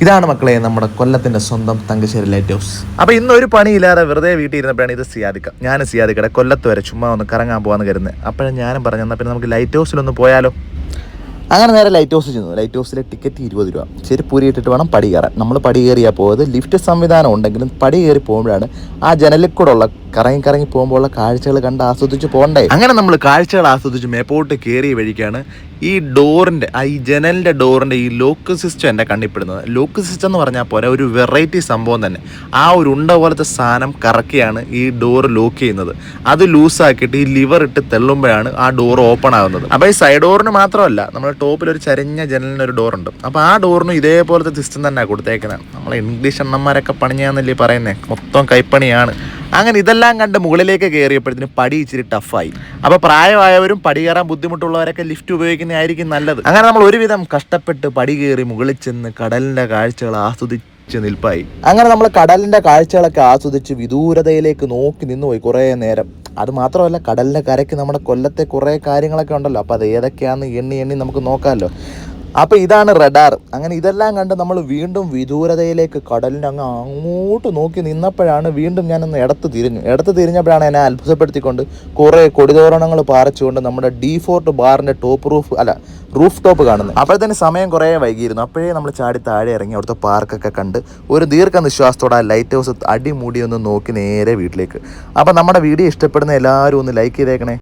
ഇതാണ് മക്കളെ നമ്മുടെ കൊല്ലത്തിന്റെ സ്വന്തം തങ്കശ്ശേരി ലൈറ്റ് ഹൗസ് അപ്പൊ ഇന്ന് ഒരു പണിയില്ലാതെ വെറുതെ വീട്ടിൽ ഇരുന്നപ്പോഴാണ് ഇത് സിയാദിക്ക. ഞാൻ സിയാദിക്കടെ കൊല്ലത്ത് വരെ ചുമ്മാ ഒന്ന് കറങ്ങാൻ പോകാന്ന് കരുതുന്നത് അപ്പോഴാണ് ഞാനും പറഞ്ഞു എന്നാൽ പിന്നെ നമുക്ക് ലൈറ്റ് ഹൗസിലൊന്ന് പോയാലോ? അങ്ങനെ നേരെ ലൈറ്റ് ഹൗസിൽ ചെന്നു. ലൈറ്റ് ഹൗസിലെ ടിക്കറ്റ് ഇരുപത് രൂപ. ചെരുപ്പൂരി ഇട്ടിട്ട് വേണം പടി കയറാൻ. നമ്മൾ പടി കയറിയാൽ പോയത് ലിഫ്റ്റ് സംവിധാനം ഉണ്ടെങ്കിലും പടി കയറി പോകുമ്പോഴാണ് ആ ജനലിൽ കൂടെ ഉള്ള കറങ്ങി കറങ്ങി പോകുമ്പോൾ ഉള്ള കാഴ്ചകൾ കണ്ട് ആസ്വദിച്ച് പോകണ്ടേ. അങ്ങനെ നമ്മൾ കാഴ്ചകൾ ആസ്വദിച്ച് മേപ്പോട്ട് കയറിയ വഴിക്കാണ് ഈ ഡോറിന്റെ ആ ഈ ജനലിന്റെ ഡോറിന്റെ ഈ ലോക്ക് സിസ്റ്റം എന്റെ കണ്ണിപ്പെടുന്നത് ലോക്ക് സിസ്റ്റം എന്ന് പറഞ്ഞാൽ പോലെ ഒരു വെറൈറ്റി സംഭവം തന്നെ. ആ ഒരു ഉണ്ട പോലത്തെ സാധനം കറക്കിയാണ് ഈ ഡോർ ലോക്ക് ചെയ്യുന്നത്. അത് ലൂസാക്കിയിട്ട് ഈ ലിവർ ഇട്ട് തെള്ളുമ്പോഴാണ് ആ ഡോർ ഓപ്പൺ ആകുന്നത്. അപ്പോൾ ഈ സൈഡ് ഡോറിന് മാത്രമല്ല നമ്മുടെ ടോപ്പിൽ ഒരു ചരിഞ്ഞ ജനലിന് ഒരു ഡോർ ഉണ്ട്. അപ്പോൾ ആ ഡോറിനും ഇതേപോലത്തെ സിസ്റ്റം തന്നെ കൊടുത്തേക്കുന്നത് നമ്മൾ ഇംഗ്ലീഷ് അണ്ണന്മാരൊക്കെ പണിയാന്നല്ലേ പറയുന്നത് മൊത്തം കൈപ്പണിയാണ്. അങ്ങനെ ഇതെല്ലാം കണ്ട് മുകളിലേക്ക് കയറിയപ്പോഴത്തേന് പടി ഇച്ചിരി ടഫായി അപ്പോൾ പ്രായമായവരും പടി കയറാൻ ബുദ്ധിമുട്ടുള്ളവരൊക്കെ ലിഫ്റ്റ് ഉപയോഗിക്കുന്നതായിരിക്കും നല്ലത്. അങ്ങനെ നമ്മൾ ഒരുവിധം കഷ്ടപ്പെട്ട് പടി കയറി മുകളിൽ ചെന്ന് കടലിന്റെ കാഴ്ചകൾ ആസ്വദിച്ച് നിൽപ്പായി. അങ്ങനെ നമ്മൾ കടലിന്റെ കാഴ്ചകളൊക്കെ ആസ്വദിച്ച് വിദൂരതയിലേക്ക് നോക്കി നിന്നുപോയി കുറേ നേരം. അത് മാത്രമല്ല കടലിന്റെ കരയ്ക്ക് നമ്മുടെ കൊല്ലത്തെ കുറേ കാര്യങ്ങളൊക്കെ ഉണ്ടല്ലോ. അപ്പോൾ അത് ഏതൊക്കെയാണെന്ന് എണ്ണി എണ്ണി നമുക്ക് നോക്കാമല്ലോ അപ്പോൾ ഇതാണ് റഡാർ. അങ്ങനെ ഇതെല്ലാം കണ്ട് നമ്മൾ വീണ്ടും വിദൂരതയിലേക്ക് കടലിന്റെ അങ്ങ് അങ്ങോട്ട് നോക്കി നിന്നപ്പോഴാണ് വീണ്ടും ഞാനൊന്ന് ഇടത്ത് തിരിഞ്ഞു. ഇടത്ത് തിരിഞ്ഞപ്പോഴാണ് എന്നെ അത്ഭുതപ്പെടുത്തിക്കൊണ്ട് കുറേ കൊടിതോരണങ്ങൾ പാറിച്ചുകൊണ്ട് നമ്മുടെ ഡി ഫോർട്ട് ബാറിന്റെ ടോപ്പ് റൂഫ് അല്ല റൂഫ് ടോപ്പ് കാണുന്നത്. അപ്പോഴത്തേന് സമയം കുറേ വൈകിയിരുന്നു. അപ്പോഴേ നമ്മൾ ചാടി താഴെ ഇറങ്ങി അവിടുത്തെ പാർക്കൊക്കെ കണ്ട് ഒരു ദീർഘനിശ്വാസത്തോടെ ആ ലൈറ്റ് ഹൗസ് അടിമൂടി ഒന്ന് നോക്കി നേരെ വീട്ടിലേക്ക്. അപ്പോൾ നമ്മുടെ വീഡിയോ ഇഷ്ടപ്പെടുന്ന എല്ലാവരും ഒന്ന് ലൈക്ക് ചെയ്തേക്കണേ.